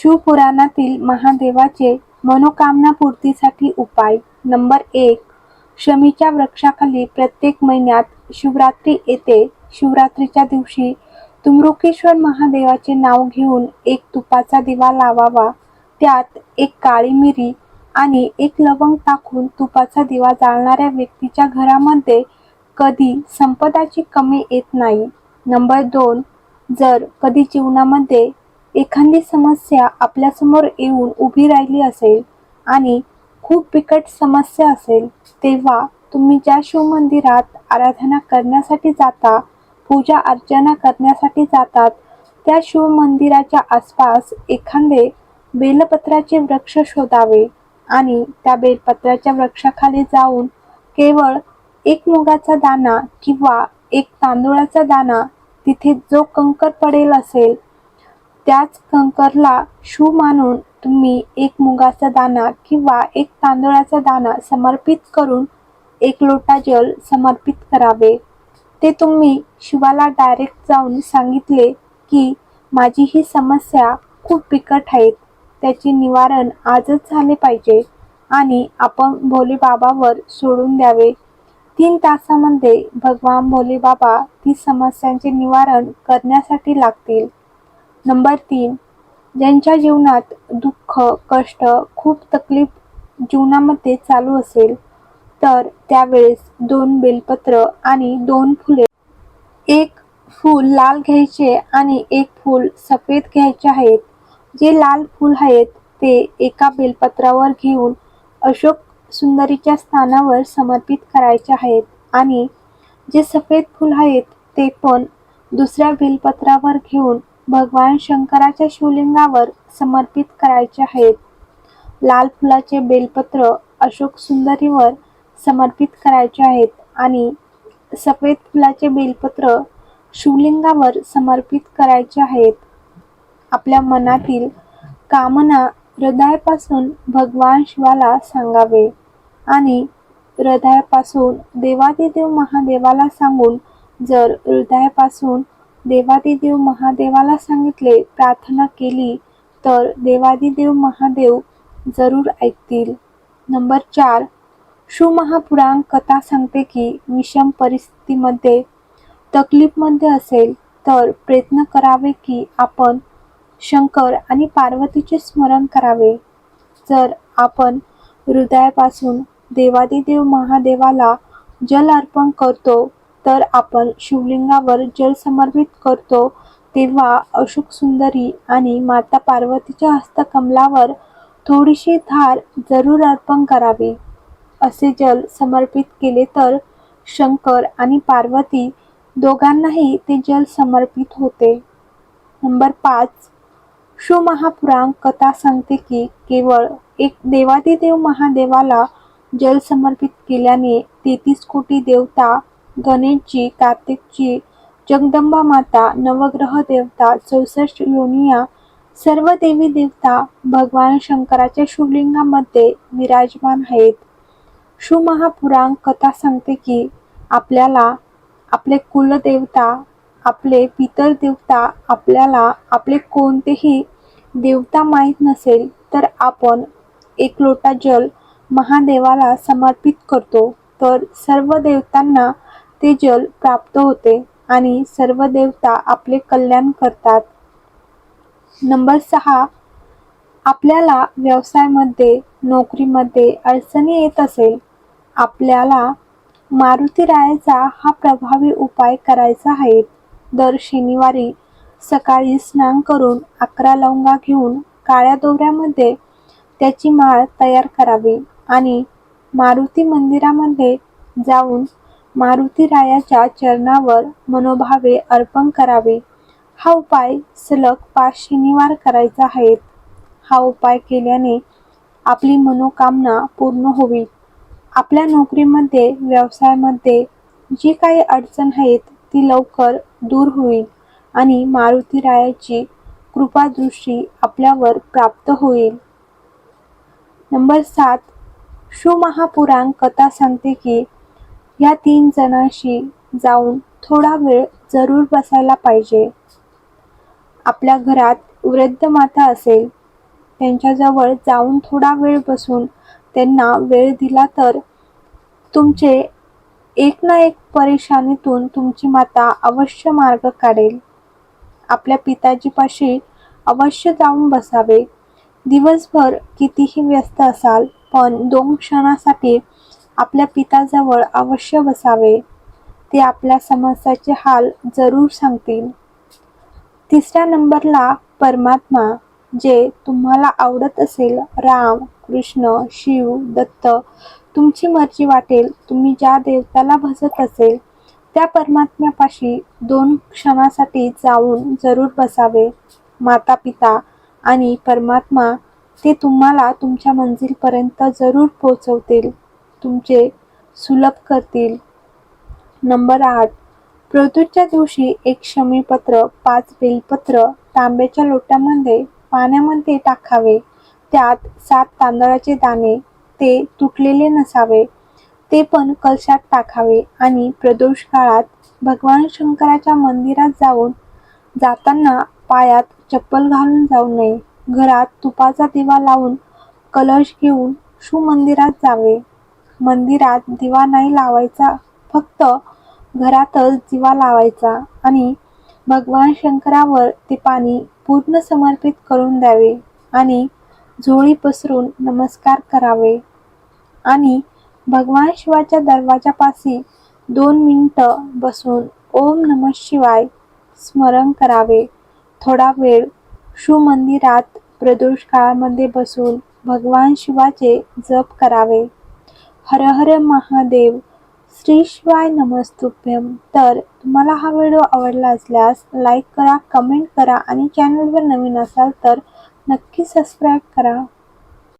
शिवपुराणातील महादेवाचे मनोकामना पूर्तीसाठी उपाय. नंबर एक शमीच्या वृक्षाखाली प्रत्येक महिन्यात शिवरात्री येते. शिवरात्रीच्या दिवशी तुमरुकेश्वर महादेवाचे नाव घेऊन एक तुपाचा दिवा लावावा. त्यात एक काळी मिरी आणि एक लवंग टाकून तुपाचा दिवा जाळणाऱ्या व्यक्तीच्या घरामध्ये कधी संपदाची कमी येत नाही. नंबर दोन जर कधी जीवनामध्ये एखादी समस्या आपल्यासमोर येऊन उभी राहिली असेल आणि खूप बिकट समस्या असेल तेव्हा तुम्ही ज्या शिवमंदिरात आराधना करण्यासाठी जाता पूजा अर्चना करण्यासाठी जातात त्या शिवमंदिराच्या आसपास एखादे बेलपत्राचे वृक्ष शोधावे आणि त्या बेलपत्राच्या वृक्षाखाली जाऊन केवळ एक मुगाचा दाना किंवा एक तांदूळाचा दाना तिथे जो कंकर पडेल असेल त्याच कंकरला शू मानून तुम्ही एक मुगाचा दाणा किंवा एक तांदळाचा दाणा समर्पित करून एक लोटा जल समर्पित करावे. ते तुम्ही शिवाला डायरेक्ट जाऊन सांगितले की माझी ही समस्या खूप बिकट आहेत. त्याचे निवारण आजच झाले पाहिजे आणि आपण भोले बाबावर सोडून द्यावे तीन तासामध्ये भगवान भोले बाबा ती समस्यांचे निवारण करण्यासाठी लागतील. नंबर तीन ज्यांच्या जीवनात दुःख कष्ट खूप तकलीफ जीवनामध्ये चालू असेल तर त्यावेळेस दोन बेलपत्र आणि दोन फुले. एक फूल लाल घ्यायचे आणि एक फूल सफेद घ्यायचे आहेत. जे लाल फूल आहेत ते एका बेलपत्रावर घेऊन अशोक सुंदरीच्या स्थानावर समर्पित करायचे आहेत आणि जे सफेद फूल आहेत ते पण दुसऱ्या बेलपत्रावर घेऊन भगवान शंकराच्या शिवलिंगावर समर्पित करायचे आहेत. लाल फुलाचे बेलपत्र अशोक सुंदरीवर समर्पित करायचे आहेत आणि सफेद फुलाचे बेलपत्र शिवलिंगावर समर्पित करायचे आहेत. आपल्या मनातील कामना हृदयापासून भगवान शिवाला सांगावे आणि हृदयापासून देवादिदेव महादेवाला सांगून जर हृदयापासून देवादिदेव महादेवाला सांगितले प्रार्थना केली तर देवादिदेव महादेव जरूर ऐकतील. नंबर चार शुमहापुराण कथा सांगते की विषम परिस्थितीमध्ये तकलीफमध्ये असेल तर प्रयत्न करावे की आपण शंकर आणि पार्वतीचे स्मरण करावे. जर आपण हृदयापासून देवादिदेव महादेवाला जल अर्पण करतो तर आपण शिवलिंगावर जल समर्पित करतो तेव्हा अशोक सुंदरी आणि माता पार्वतीच्या हस्तकमलावर थोडीशी धार जरूर अर्पण करावी. असे जल समर्पित केले तर शंकर आणि पार्वती दोघांनाही ते जल समर्पित होते. नंबर पाच. शिवमहापुराण कथा सांगते की केवळ एक देवादिदेव महादेवाला जल समर्पित केल्याने तेहतीस कोटी देवता गणेशजी कार्तिकजी जगदंबा माता नवग्रह देवता चौसष्ट योनिया सर्व देवी देवता भगवान शंकराच्या शिवलिंगामध्ये विराजमान आहेत. शिवमहापुराण कथा सांगते की आपल्याला आपले कुलदेवता आपले पितर देवता आपल्याला आपले कोणतेही देवता माहीत नसेल तर आपण एक लोटा जल महादेवाला समर्पित करतो. तर सर्व देवतांना ते जल प्राप्त होते आणि सर्व देवता आपले कल्याण करतात. नंबर सहा आपल्याला व्यवसायामध्ये नोकरीमध्ये अडचणी येत असेल आपल्याला मारुती रायाचा हा प्रभावी उपाय करायचा आहे. दर शनिवारी सकाळी स्नान करून अकरा लवंगा घेऊन काळ्या दोऱ्यामध्ये त्याची माळ तयार करावी आणि मारुती मंदिरामध्ये जाऊन मारुतीरायाच्या चरणावर मनोभावे अर्पण करावे. हा उपाय सलग पाच शनिवार करायचा आहे. हा उपाय केल्याने आपली मनोकामना पूर्ण होईल आपल्या नोकरीमध्ये व्यवसायामध्ये जी काही अडचण आहेत ती लवकर दूर होईल आणि मारुतीरायाची कृपादृष्टी आपल्यावर प्राप्त होईल. नंबर सात शिवमहापुराण कथा सांगते की या तीन जणांशी जाऊन थोडा वेळ जरूर बसायला पाहिजे. आपल्या घरात वृद्ध माता असेल त्यांच्याजवळ जाऊन थोडा वेळ बसून त्यांना वेळ दिला तर तुमचे एक ना एक परेशानीतून तुमची माता अवश्य मार्ग काढेल. आपल्या पिताजीपाशी अवश्य जाऊन बसावे. दिवसभर कितीही व्यस्त असाल पण दोन क्षणासाठी आपल्या पिताजवळ अवश्य बसावे. ते आपल्या समस्याचे हाल जरूर सांगतील. तिसऱ्या नंबरला परमात्मा जे तुम्हाला आवडत असेल राम कृष्ण शिव दत्त तुमची मर्जी वाटेल तुम्ही ज्या देवताला भजत असेल त्या परमात्म्यापाशी दोन क्षणासाठी जाऊन जरूर बसावे. माता पिता आणि परमात्मा ते तुम्हाला तुमच्या मंजिलपर्यंत जरूर पोहोचवतील. तुमचे सुलभ करतील. नंबर आठ. प्रदूच्या दिवशी एक क्षमीपत्र पाच बेलपत्र तांब्याच्या लोट्यामध्ये पाण्यामध्ये टाकावे. त्यात सात तांदळाचे दाणे ते तुटलेले नसावे. ते पण कलशात टाकावे आणि प्रदोष काळात भगवान शंकराच्या मंदिरात जाऊन जाताना पायात चप्पल घालून जाऊ नये. घरात तुपाचा दिवा लावून कलश घेऊन शुमंदिरात जावे. मंदिरात दिवा नाही लावायचा फक्त घरातच दिवा लावायचा आणि भगवान शंकरावर ते पाणी पूर्ण समर्पित करून द्यावे आणि झोळी पसरून नमस्कार करावे. आणि भगवान शिवाच्या दरवाजापाशी दोन मिनटं बसून ओम नम शिवाय स्मरण करावे. थोडा वेळ शिवमंदिरात प्रदोष काळामध्ये बसून भगवान शिवाचे जप करावे. हर हर महादेव. श्री शिवाय नमस्तुभ्यम तर तुम्हाला हा व्हिडिओ आवडला असल्यास लाईक करा कमेंट करा आणि चॅनलवर नवीन असाल तर नक्की सबस्क्राईब करा.